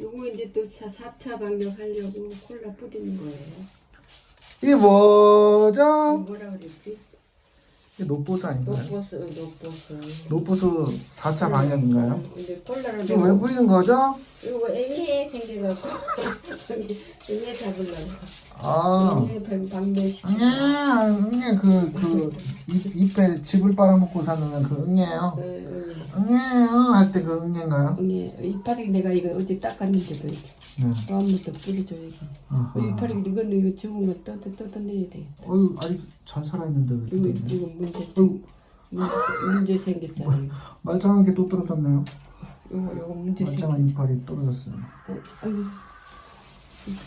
요거 이제 또 4 차 방역 하려고 콜라 뿌리는 거예요. 이게 뭐죠? 뭐라 그랬지? 이게 노포스 아닌가요? 녹버스, 녹버스. 노포스 4차 방역인가요? 근데 콜라를 이거 왜 뿌리는 거죠? 이거 앵해 생겨갖고 앵해 잡으려고. 아, 앵해 방- 방매시키고. 응애, 응애 그, 그, 잎, 잎에 즙을 빨아먹고 사는 그 응애요. 응, 응애요 할 때 그 응애인가요? 응. 이파리 내가 이거 어제 닦았는데도. 네. 또 한 번 더 뿌려줘야지. 아하. 어, 이파리 이거는 이거 죽은 거 뜯어 뜯어내야 돼. 어휴, 아직 잘 살아있는데 왜 이거? 이거 문제 문제, 생겼잖아. 이거 말짱하게 또 떨어졌네요. 이거 이거 문제 생겼. 말짱한 이빨이 떨어졌어요. 어, 아이고.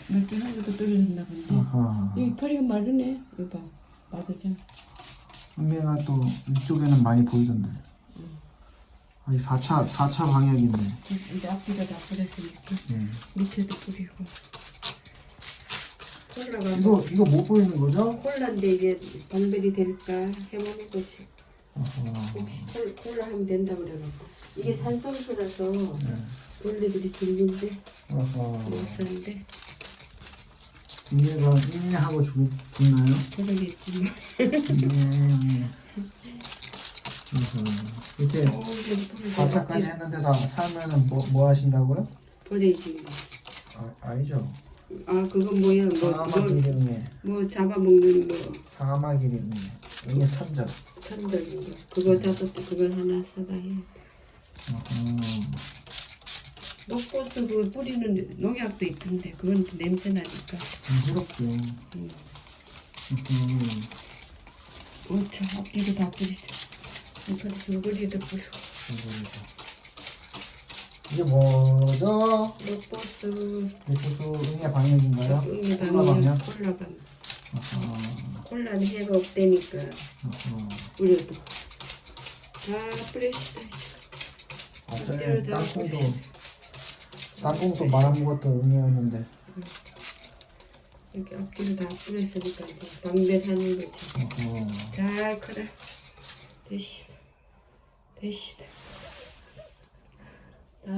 멀쩡한 것도 떨어졌나 본데. 아하. 이 이파리가 마르네. 이거 봐. 마르잖아. 응애가 또 이쪽에는 많이 보이던데. 아, 이 4차, 4차 방역이네. 이제 앞뒤가 다 뿌렸으니까 네. 밑에도 뿌리고. 콜라가 이거, 뭐 이거 못 보이는 거죠? 콜라인데 이게 방별이 될까 해보는 거지. 아하. 콜, 콜라 하면 된다 그래갖고. 이게 산성수라서 네. 벌레들이 아하. 못 사는데 응애가 응애하고 죽, 죽나요? 그러겠지. 뭐. 네. 이렇게 어, 이제 4차까지 했는데 다 살면은 뭐, 뭐 하신다고요? 버리지. 아, 아니죠. 아 그건 뭐야? 뭐, 뭐, 사마귀리 응애. 뭐 잡아먹는 뭐 응애. 응애 천적. 천들 그거 잡을 때 그걸 하나 사다 해. 어허. 녹고스 그 뿌리는 농약도 있던데 그건 또 냄새 나니까. 부럽죠. 음. 어차 앞뒤로 다 뿌리자. 이파리 줄거리도 뿌려. 이게 뭐죠? 녹고스 레코스 응애 방역인가요? 응애 콜라 방향? 콜라 방. 어허. 콜라는 해가 없대니까. 뿌려도 다 뿌려시다. 어제 땅콩도 땅콩도 말아먹었던 응애였는데 이렇게 앞뒤로 다 뿌렸으니까 이제 방별하는 거지. 잘 커라. 됐시다. 됐시다. 다